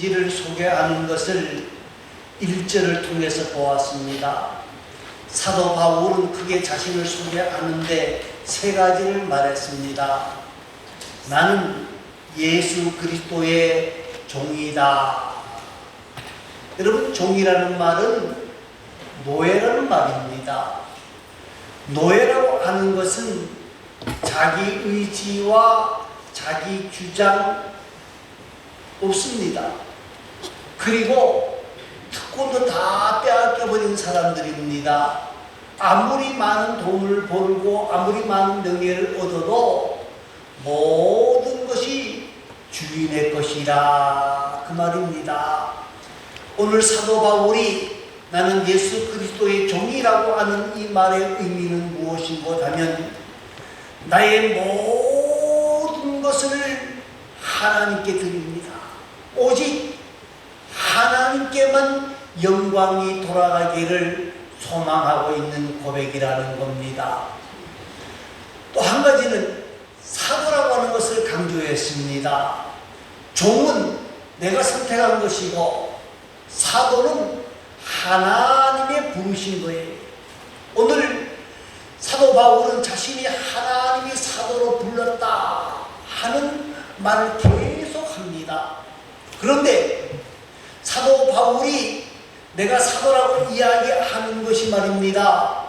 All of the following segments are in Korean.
이를 소개하는 것을 일절을 통해서 보았습니다. 사도 바울은 크게 자신을 소개하는데 세 가지를 말했습니다. 나는 예수 그리스도의 종이다. 여러분, 종이라는 말은 노예라는 말입니다. 노예라고 하는 것은 자기 의지와 자기 주장 없습니다. 그리고 특권도 다 빼앗겨버린 사람들입니다. 아무리 많은 돈을 벌고 아무리 많은 명예를 얻어도 모든 것이 주인의 것이라 그 말입니다. 오늘 사도 바울이 나는 예수 그리스도의 종이라고 하는 이 말의 의미는 무엇인고 하면 나의 모든 것을 하나님께 드립니다. 오직 하나님께만 영광이 돌아가기를 소망하고 있는 고백이라는 겁니다. 또 한 가지는 사도라고 하는 것을 강조했습니다. 종은 내가 선택한 것이고 사도는 하나님의 부르신 거예요. 오늘 사도 바울은 자신이 하나님이 사도로 불렀다 하는 말을 계속 합니다. 그런데 사도 바울이 내가 사도라고 이야기하는 것이 말입니다.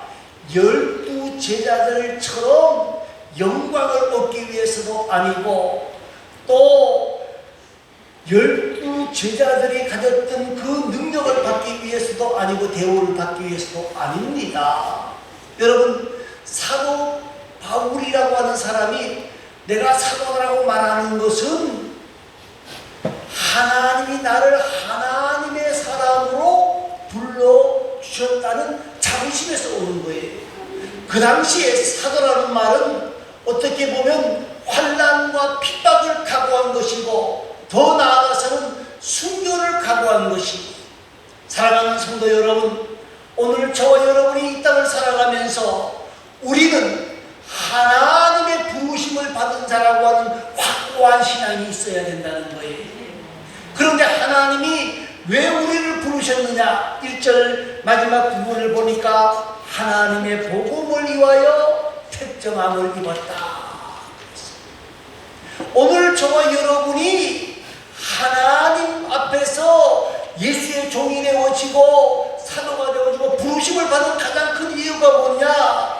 열두 제자들처럼 영광을 얻기 위해서도 아니고 또 열두 제자들이 가졌던 그 능력을 받기 위해서도 아니고 대우를 받기 위해서도 아닙니다. 여러분 사도 바울이라고 하는 사람이 내가 사도라고 말하는 것은 하나님이 나를 불러 주셨다는 자부심에서 오는 거예요. 그 당시에 사도라는 말은 어떻게 보면 환란과 핍박을 각오한 것이고 더 나아가서는 순교를 각오한 것이 사랑하는 성도 여러분 오늘 저와 여러분이 이 땅을 살아가면서 우리는 하나님의 부르심을 받은 자라고 하는 확고한 신앙이 있어야 된다는 거예요. 그런데 하나님이 왜 우리 를 부르셨느냐? 1절 마지막 부분을 보니까 하나님의 복음을 위하여 택정함을 입었다. 오늘 저와 여러분이 하나님 앞에서 예수의 종이 되어지고 사도가 되어지고 부르심을 받은 가장 큰 이유가 뭐냐?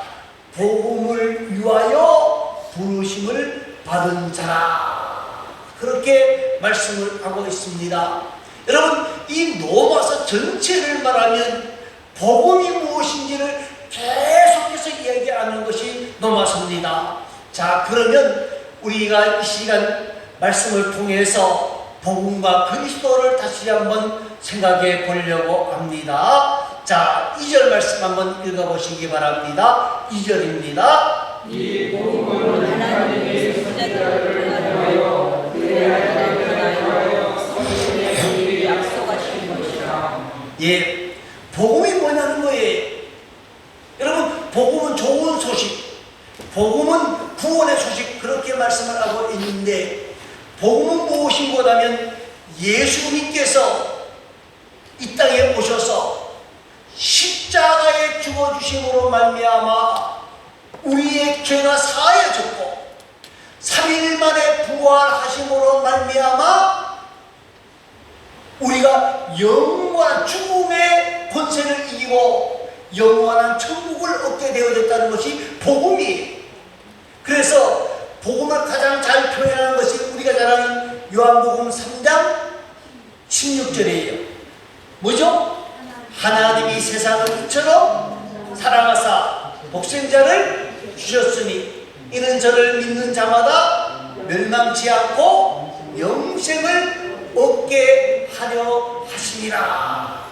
복음을 위하여 부르심을 받은 자라. 그렇게 말씀을 하고 있습니다. 여러분, 이 로마서 전체를 말하면 복음이 무엇인지를 계속해서 이야기하는 것이 로마서입니다. 자, 그러면 우리가 이 시간 말씀을 통해서 복음과 그리스도를 다시 한번 생각해 보려고 합니다. 자, 2절 말씀 한번 읽어보시기 바랍니다. 2절입니다. 이 복음은 예, 복음이 뭐냐는 거예요. 여러분, 복음은 좋은 소식, 복음은 구원의 소식 그렇게 말씀을 하고 있는데 복음은 무엇인 거라면 예수님께서 이 땅에 오셔서 십자가에 죽어 주심으로 말미암아 우리의 죄가 사해졌고 3일 만에 부활하심으로 말미암아 우리가 영원한 죽음의 권세를 이기고 영원한 천국을 얻게 되어졌다는 것이 복음이에요. 그래서 복음을 가장 잘 표현하는 것이 우리가 잘 아는 요한복음 3장 16절이에요. 뭐죠? 하나님이 세상을 이처럼 사랑하사 복생자를 주셨으니 이는 저를 믿는 자마다 멸망치 않고 영생을 얻게 하려 하시니라.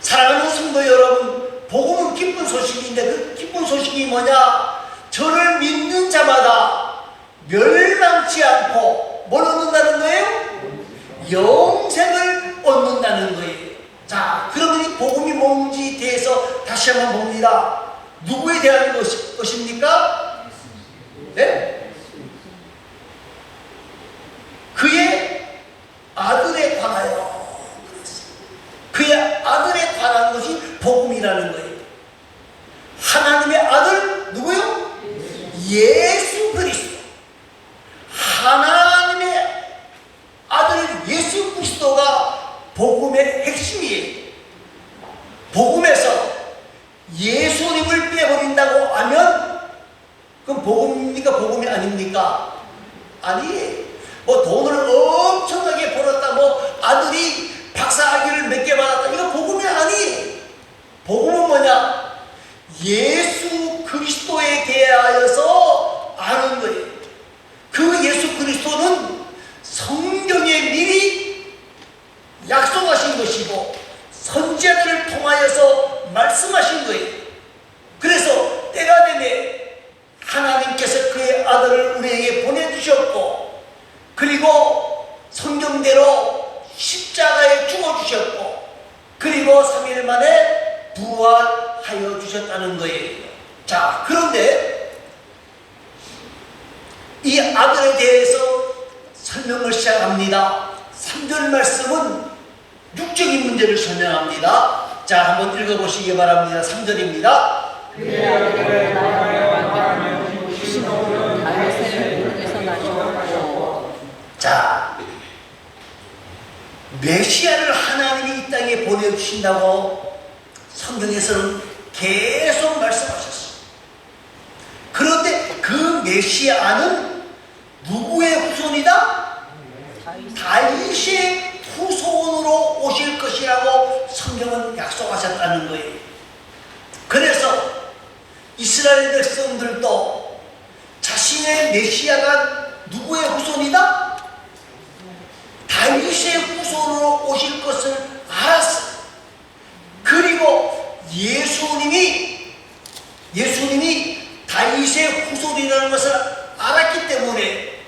사랑하는 성도 여러분, 복음은 기쁜 소식인데 그 기쁜 소식이 뭐냐? 저를 믿는 자마다 멸망치 않고 뭘 얻는다는 거예요? 영생을 얻는다는 거예요. 자, 그러면 이 복음이 뭔지 대해서 다시 한번 봅니다. 누구에 대한 것이, 것입니까? 네? 예수 그리스도 하나님의 아들 예수 그리스도가 복음의 핵심이에요. 복음에서 예수님을 빼버린다고 하면 그 복음입니까? 복음이 아닙니까? 아니 뭐 돈을 엄청나게 벌었다 뭐 아들이 박사학위를 몇 개 받았다 이거 복음이 아니 복음은 뭐냐 예수 그리스도에 대하여서 아는 거예요. 그 예수 그리스도는 성경에 미리 약속하신 것이고 선지자들을 통하여서 말씀하신 거예요. 그래서 때가 되매 하나님께서 그의 아들을 우리에게 보내주셨고 그리고 성경대로 십자가에 죽어주셨고 그리고 3일 만에 부활하여 주셨다는 거예요. 자, 그런데 이 아들에 대해서 설명을 시작합니다. 3절 말씀은 육적인 문제를 설명합니다. 자, 한번 읽어보시기 바랍니다. 3절입니다. 그의 아들을 하나님과 주시고 다윗의 물에서 나셨고 자, 메시아를 하나님이 이 땅에 보내주신다고 성경에서는 계속 말씀하셨어요. 그런데 그 메시아는 누구의 후손이다? 다윗 다윗의 후손으로 오실 것이라고 성경은 약속하셨다는 거예요. 그래서 이스라엘 백성들도 자신의 메시아가 누구의 후손이다? 다윗의 후손으로 오실 것을 알았어요. 그리고 예수님이 다윗의 후손이라는 것을 알았기 때문에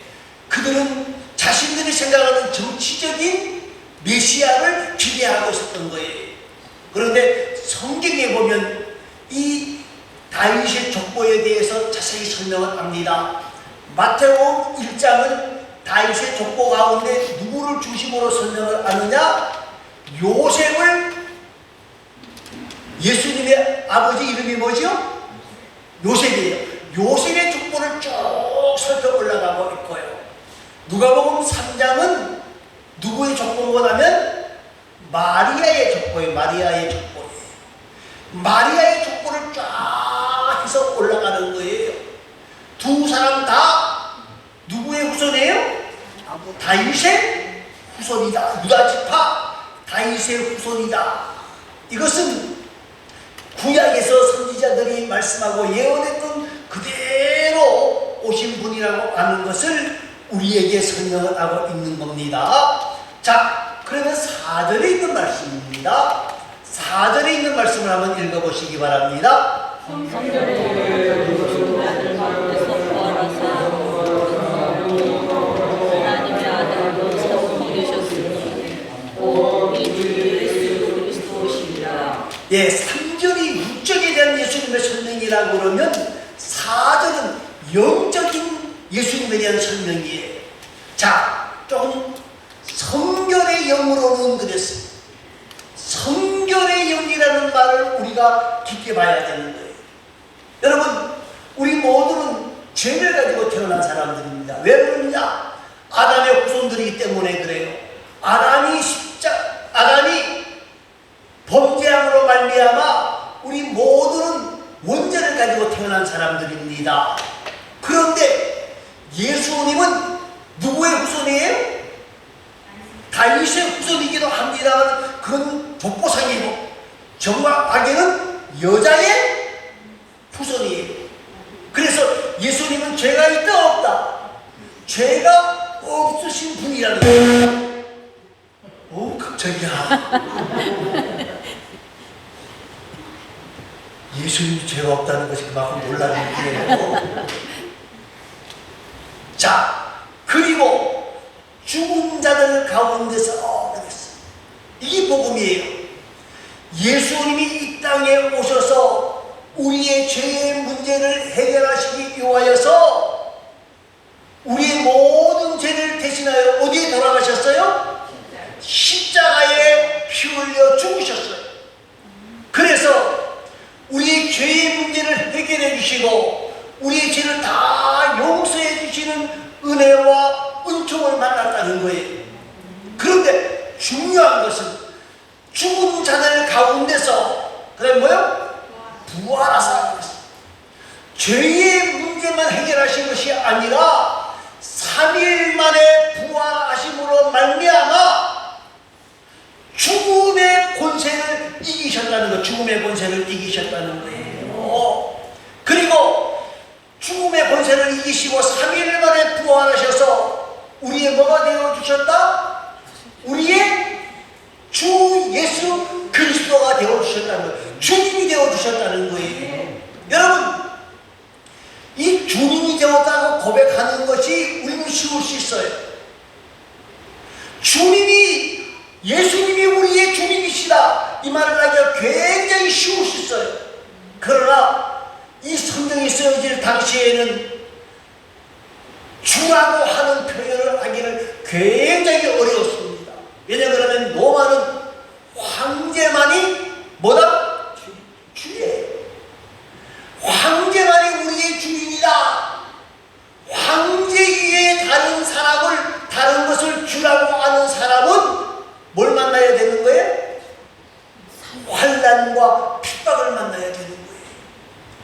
그들은 자신들이 생각하는 정치적인 메시아를 기대하고 있었던 거예요. 그런데 성경에 보면 이 다윗의 족보에 대해서 자세히 설명을 합니다. 마태복음 1장은 다윗의 족보 가운데 누구를 중심으로 설명을 하느냐? 요셉을 예수님의 아버지 이름이 뭐죠? 요셉이에요. 요셉의 족보를 쭉 살펴 올라가고 있고요. 누가복음 3장은 누구의 족보고 나면 마리아의 족보예요. 마리아의 족보예요. 마리아의 족보를 쫙 해서 올라가는 거예요. 두 사람 다 누구의 후손이에요? 다윗의 후손이다. 유다 지파 다윗의 후손이다. 이것은 구약에서 선지자들이 말씀하고 예언했던 그대로 오신 분이라고 하는 것을 우리에게 설명을 하고 있는 겁니다. 자, 그러면 4절에 있는 말씀입니다. 4절에 있는 말씀을 한번 읽어보시기 바랍니다. 예, 3절이 육적에 대한 예수님의 설명이라고 그러면 4절은 영적인 예수님에 대한 설명이에요. 자, 좀 성결의 영으로는 그랬어요. 성결의 영이라는 말을 우리가 깊게 봐야 되는 거예요. 여러분, 우리 모두는 죄를 가지고 태어난 사람들입니다. 왜 그러느냐? 아담의 후손들이기 때문에 그래요. 아담이 십자, 아담이 범죄함으로 말미암아 우리 모두는 원죄를 가지고 태어난 사람들입니다. 그런데 예수님은 누구의 후손이에요? 다윗의 후손이기도 합니다만 그건 족보상이고 정확하게는 여자의 후손이에요. 그래서 예수님은 죄가 있다 없다. 죄가 없으신 분이라는 거예요. 오 깜짝이야. 예수님이 죄가 없다는 것이 그만큼 놀라는 일이에요. 자, 그리고 죽은 자들 가운데서 그랬어. 이게 복음이에요. 예수님이 이 땅에 오셔서 우리의 죄의 문제를 해결하시기 위하여서 우리의 모든 죄를 대신하여 어디에 돌아가셨어요? 십자가에 피 흘려 죽으셨어요. 그래서 우리의 죄의 문제를 해결해 주시고 우리의 죄를 다 용서해 주시는 은혜와 은총을 만났다는 거예요. 그런데 중요한 것은 죽은 자들 가운데서 그다음 뭐요? 부활하사 죄의 문제만 해결하신 것이 아니라 3일 만에 부활하심으로 말미암아 죽음의 권세를 이기셨다는 거, 죽음의 권세를 이기셨다는 거예요. 그리고 죽음의 권세를 이기시고 3일 만에 부활하셔서 우리의 뭐가 되어 주셨다? 우리의 주 예수 그리스도가 되어 주셨다는 거예요. 주님이 되어 주셨다는 거예요. 여러분, 이 주님이 되었다고 고백하는 것이 우리는 쉬울 수 있어요. 주님이 예수님이 우리의 주님이시다 이 말을 하기가 굉장히 쉬울 수 있어요. 그러나 이 성경이 쓰여질 당시에는 주라고 하는 표현을 하기는 굉장히 어려웠습니다. 왜냐하면 로마는 황제만이 뭐다? 주예요. 황제만이 우리의 주인이다. 황제 위에 다른 사람을 다른 것을 주라고 하는 사람은 뭘 만나야 되는 거예요? 환란과 핍박을 만나야 되는 거예요.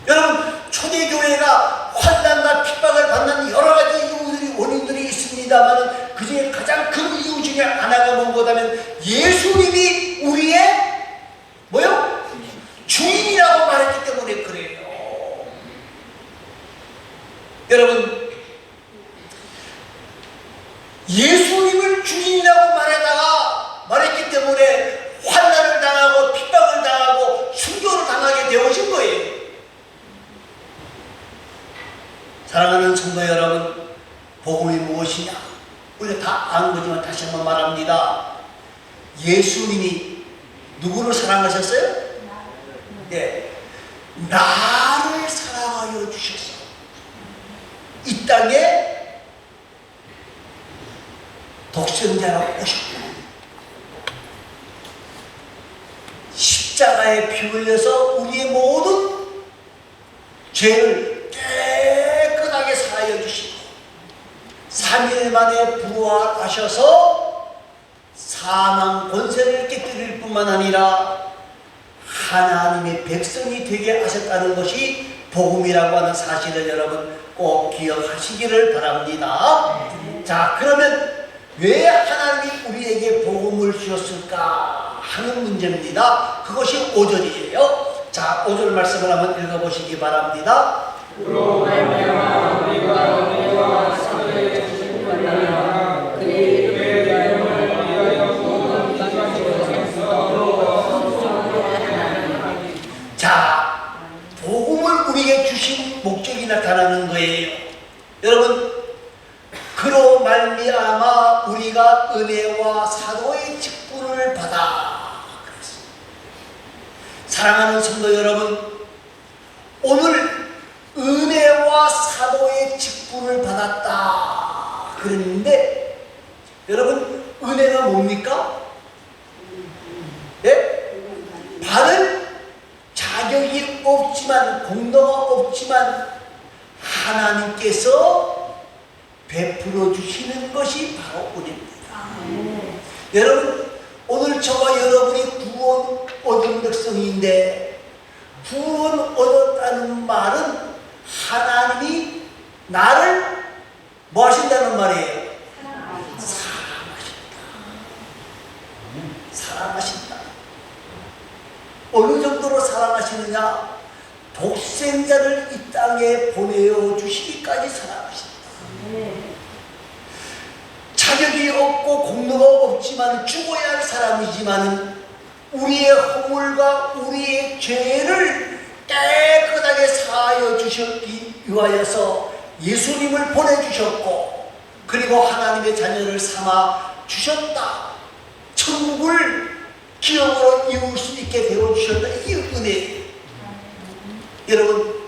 여러분 초대교회가 환란과 핍박을 받는 여러 가지 이유들이 원인들이 있습니다만 그 중에 가장 큰 이유 중에 하나가 뭔가하면 예수님이 우리의 뭐요? 주인이라고 말했기 때문에 그래요. 여러분 예수님을 주인이라고 말하다가 말했기 때문에 환난을 당하고 핍박을 당하고 순교를 당하게 되어진 거예요. 사랑하는 성도 여러분, 복음이 무엇이냐? 우리가 다 아는 거지만 다시 한번 말합니다. 예수님이 누구를 사랑하셨어요? 네. 나를 사랑하여 주셨어. 이 땅에 독생자로 오셨고 십자가에 피 흘려서 우리의 모든 죄를 깨끗하게 사하여 주시고 3일 만에 부활하셔서 사망 권세를 깨뜨릴 뿐만 아니라 하나님의 백성이 되게 하셨다는 것이 복음이라고 하는 사실을 여러분 꼭 기억하시기를 바랍니다. 자, 그러면 왜 하나님이 우리에게 복음을 주셨을까 하는 문제입니다. 그것이 5절이에요. 자, 5절 말씀을 한번 읽어보시기 바랍니다. 자, 복음을 우리에게 주신 목적이 나타나는 거예요. 여러분, 그로 은혜와 사도의 직분을 받아. 사랑하는 성도 여러분, 오늘 은혜와 사도의 직분을 받았다. 그랬는데, 여러분, 은혜가 뭡니까? 예? 받을 자격이 없지만 공로가 없지만 하나님께서 베풀어 주시는 것이 바로 은혜입니다. 여러분 오늘 저와 여러분이 구원 얻은 백성인데 구원 얻었다는 말은 하나님이 나를 뭐 하신다는 말이에요? 사랑하신다. 사랑하신다. 어느 정도로 사랑하시느냐? 독생자를 이 땅에 보내어 주시기까지 사랑하신다. 자격이 없고 공로가 없지만 죽어야 할 사람이지만 우리의 허물과 우리의 죄를 깨끗하게 사하여 주셨기 위하여서 예수님을 보내주셨고 그리고 하나님의 자녀를 삼아 주셨다. 천국을 기업으로 이룰 수 있게 되어 주셨다. 이게 은혜예요. 여러분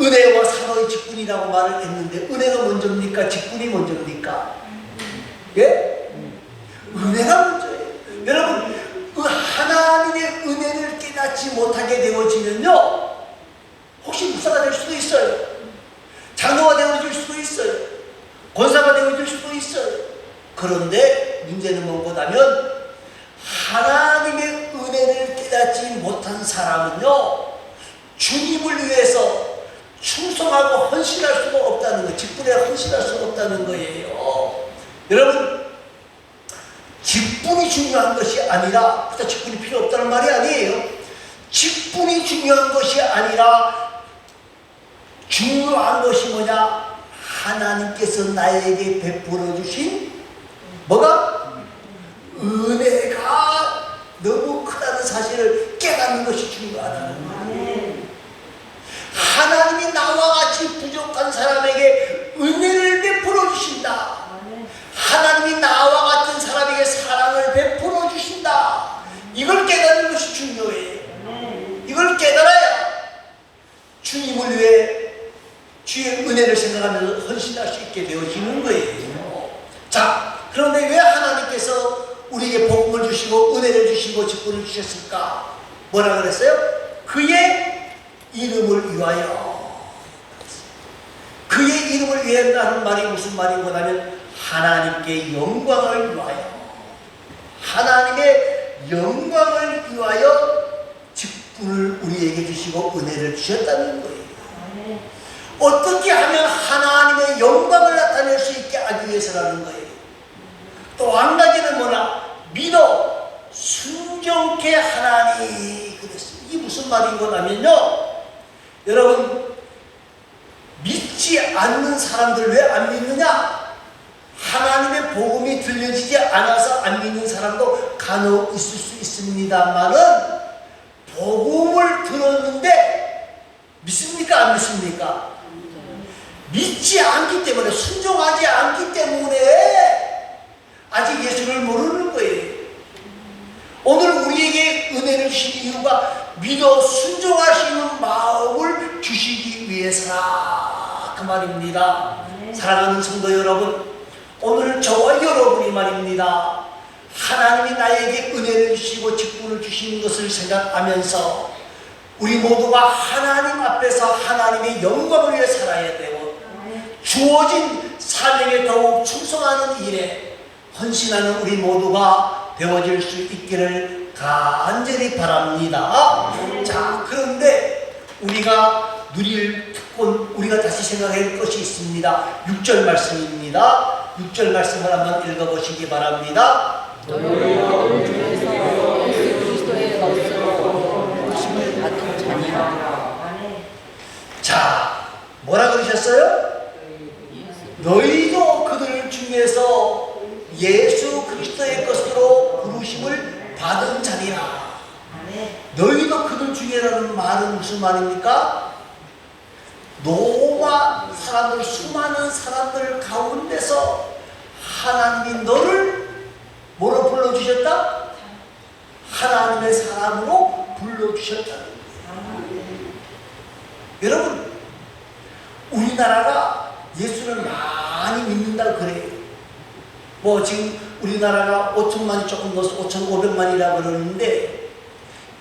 은혜와 사도의 직분이라고 말을 했는데 은혜가 먼저입니까? 직분이 먼저입니까? 예? 은혜가 먼저예요. 여러분 그 하나님의 은혜를 깨닫지 못하게 되어지면요 혹시 목사가 될 수도 있어요. 장로가 되어질 수도 있어요. 권사가 되어질 수도 있어요. 그런데 문제는 뭐냐면 하나님의 은혜를 깨닫지 못한 사람은요 주님을 위해서 충성하고 헌신할 수가 없다는 거, 직분에 헌신할 수가 없다는 거예요. 여러분, 직분이 중요한 것이 아니라, 그렇다 직분이 필요 없다는 말이 아니에요. 직분이 중요한 것이 아니라, 중요한 것이 뭐냐? 하나님께서 나에게 베풀어 주신 뭐가? 은혜가 너무 크다는 사실을 깨닫는 것이 중요하다는 거예요. 하나님이 나와 같이 부족한 사람에게 은혜를 베풀어 주신다. 하나님이 나와 같은 사람에게 사랑을 베풀어 주신다. 이걸 깨닫는 것이 중요해요. 이걸 깨달아야 주님을 위해 주의 은혜를 생각하면서 헌신할 수 있게 되어지는 거예요. 자, 그런데 왜 하나님께서 우리에게 복음을 주시고 은혜를 주시고 직분을 주셨을까? 뭐라 그랬어요? 그의 이름을 위하여. 그의 이름을 위한다는 말이 무슨 말이고나면 하나님께 영광을 위하여. 하나님의 영광을 위하여 직분을 우리에게 주시고 은혜를 주셨다는 거예요. 어떻게 하면 하나님의 영광을 나타낼 수 있게 위해서라는 거예요. 또 한 가지는 뭐냐? 믿어 순종케 하나니 그랬어요. 이게 무슨 말인 거냐면요. 여러분 믿지 않는 사람들 왜 안 믿느냐? 하나님의 복음이 들려지지 않아서 안 믿는 사람도 간혹 있을 수 있습니다만은 복음을 들었는데 믿습니까? 안 믿습니까? 믿지 않기 때문에 순종하지 않기 때문에 아직 예수를 모르는 거예요. 오늘 우리에게 은혜를 주신 이유가 믿어 순종하시는 마음을 주시기 위해서라 그 말입니다. 사랑하는 성도 여러분, 오늘 저와 여러분이 말입니다. 하나님이 나에게 은혜를 주시고 직분을 주시는 것을 생각하면서 우리 모두가 하나님 앞에서 하나님의 영광을 위해 살아야 되고 주어진 사명에 더욱 충성하는 일에 헌신하는 우리 모두가 되어질 수 있기를 간절히 바랍니다. 자, 그런데 우리가 누릴 특권, 우리가 다시 생각해야 할 것이 있습니다. 6절 말씀입니다. 6절 말씀을 한번 읽어보시기 바랍니다. 자, 뭐라 그러셨어요? 너희도 그들 중에서 예수 그리스도의 것으로 부르심을 받은 자니라. 너희도 그들 중에라는 말은 무슨 말입니까? 노마 사람들, 수많은 사람들 가운데서 하나님이 너를 뭐로 불러주셨다? 하나님의 사람으로 불러주셨다는 거예요. 여러분, 우리나라가 예수를 많이 믿는다 그래요. 뭐 지금 우리나라가 5천만이 조금 넘어서 5,500만이라 그러는데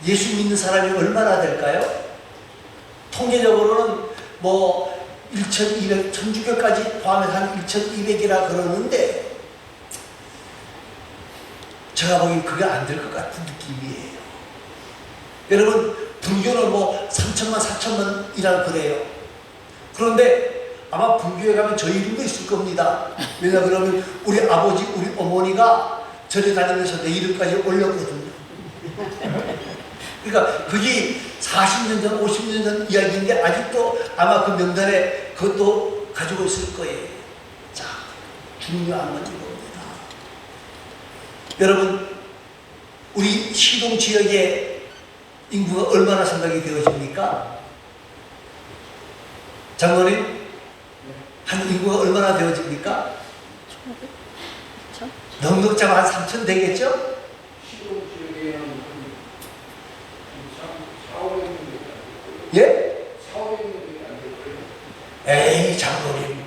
예수 믿는 사람이 얼마나 될까요? 통계적으로는 뭐 1,200, 1,600까지 포함해서 한 1,200이라 그러는데 제가 보기엔 그게 안 될 것 같은 느낌이에요. 여러분 불교는 뭐 3천만, 4천만이라 그래요. 그런데 아마 불교에 가면 저 이름도 있을 겁니다. 왜냐 그러면 우리 아버지, 우리 어머니가 절에 다니면서 내 이름까지 올렸거든요. 그러니까 그게 40년 전, 50년 전 이야기인데 아직도 아마 그 명단에 그것도 가지고 있을 거예요. 자, 중요한 건 이겁니다. 여러분, 우리 시동 지역의 인구가 얼마나 생각이 되어집니까? 장로님, 한 인구가 얼마나 되어집니까? 넉넉 잡아 한 3천 되겠죠? 예? 에이, 장로님.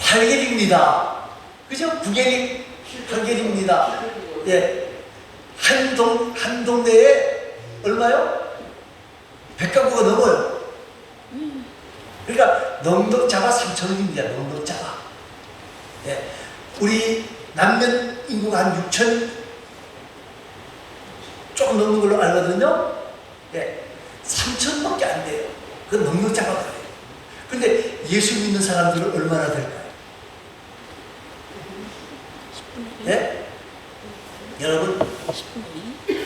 8개입니다. 그죠? 9개리 8개입니다. 예. 한 동, 한 동네에 얼마요? 100가구가 넘어요. 그러니까 넉넉 잡아 3천원입니다. 넉넉 잡아. 예. 우리 남면 인구가 한 6천 조금 넘는 걸로 알거든요. 예, 3천밖에 안 돼요. 그 능력자가 그래요. 근데 예수 믿는 사람들은 얼마나 될까요? 10분의 1. 예? 여러분 10분의 2.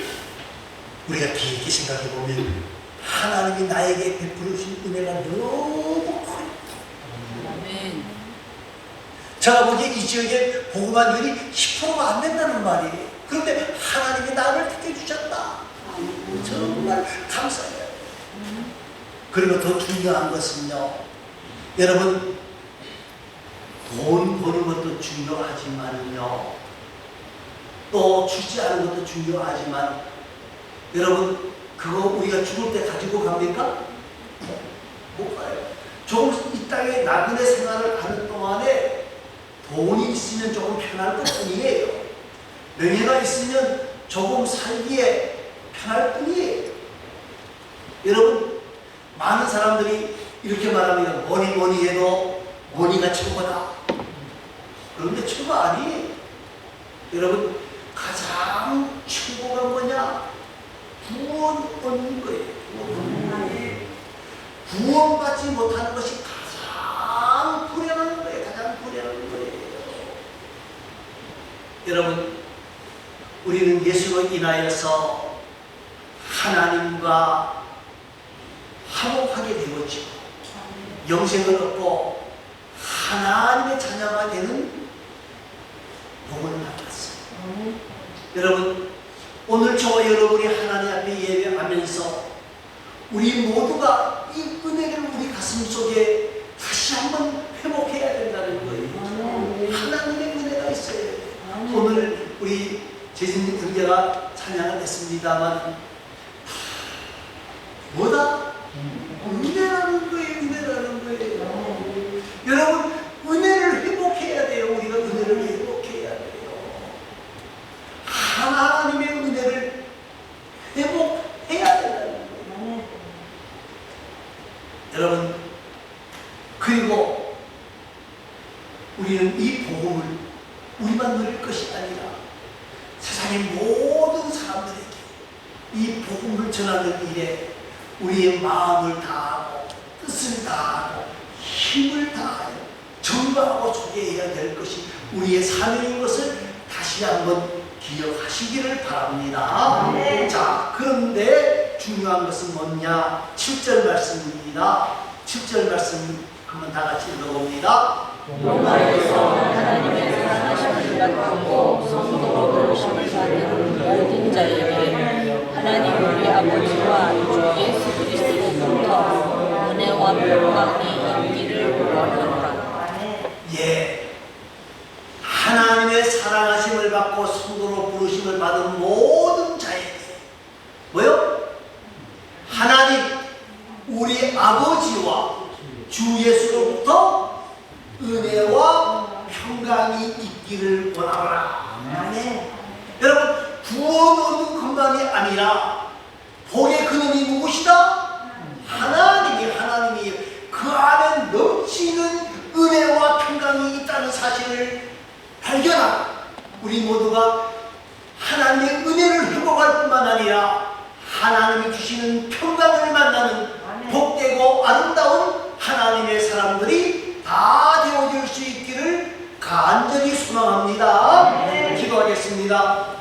우리가 깊게 생각해 보면 하나님이 나에게 베풀어 주신 은혜가 너무 커요. 아멘. 제가 보기에 이 지역에 복음화율이 10%가 안 된다는 말이에요. 그런데 하나님이 나를 택해 주셨다. 정말 감사해요. 그리고 더 중요한 것은요. 여러분, 돈 버는 것도 중요하지만요. 또 주지 않은 것도 중요하지만 여러분, 그거 우리가 죽을 때 가지고 갑니까? 못 가요. 조금 이 땅에 나그네 생활을 하는 동안에 돈이 있으면 조금 편할 것 뿐이에요. 명예가 있으면 조금 살기에 편할 뿐이에요. 여러분, 많은 사람들이 이렇게 말합니다. 뭐니 뭐니 해도 뭐니가 최고다. 그런데 최고가 아니에요. 여러분, 가장 최고가 뭐냐? 구원 얻는 거예요. 구원 얻는 거예요. 구원받지 못하는 것이 가장 불행한 거예요. 가장 불행한 거예요. 여러분, 우리는 예수로 인하여서 하나님과 화목하게 되었죠. 영생을 얻고 하나님의 자녀가 되는 복을 받았어요. 여러분, 오늘 저와 여러분이 하나님 앞에 예배하면서 우리 모두가 이 은혜를 우리 가슴 속에 다시 한번 회복해야 된다는 거예요. 하나님의 은혜가 있어야 돼요. 오늘 우리 재진님 형제가 찬양을 했습니다만 뭐다? 은혜라는 거예요. 은혜라는 거예요. 여러분 은혜를 회복해야 돼요. 우리가 은혜를 회복해야 돼요. 하나님의 은혜를 회복해야 된다는 거예요. 여러분 그리고 우리는 이 복음을 우리만 누릴 것이 아니라 세상의 모든 사람들에게 이 복음을 전하는 일에 우리의 마음을 다하고 뜻을 다하고 힘을 다하여 전가하고 소개해야 될 것이 우리의 사명인 것을 다시 한번 기억하시기를 바랍니다. 자, 그런데 중요한 것은 뭐냐? 7절 말씀입니다. 7절 말씀 한번 다 같이 읽어봅니다. 받은 모든 자에게 하나님 우리 아버지와 주 예수 그리스도로부터 은혜와 평강이 있기를 원하노라. 예. 하나님의 사랑하심을 받고 성도로 부르심을 받은 모든 자에게 뭐요? 하나님 우리 아버지와 주 예수로부터 은혜와 평강이 있기를 원하노라. 여러분 구원 얻는 것만이 아니라 복의 근원이 무엇이다? 하나님이 하나님이 그 안에 넘치는 은혜와 평강이 있다는 사실을 발견하고 우리 모두가 하나님의 은혜를 회복할 뿐만 아니라 하나님이 주시는 평강을 만나는 복되고 아름다운 하나님의 사람들이 다 되어질 수 있기를 간절히 소망합니다. 기도하겠습니다.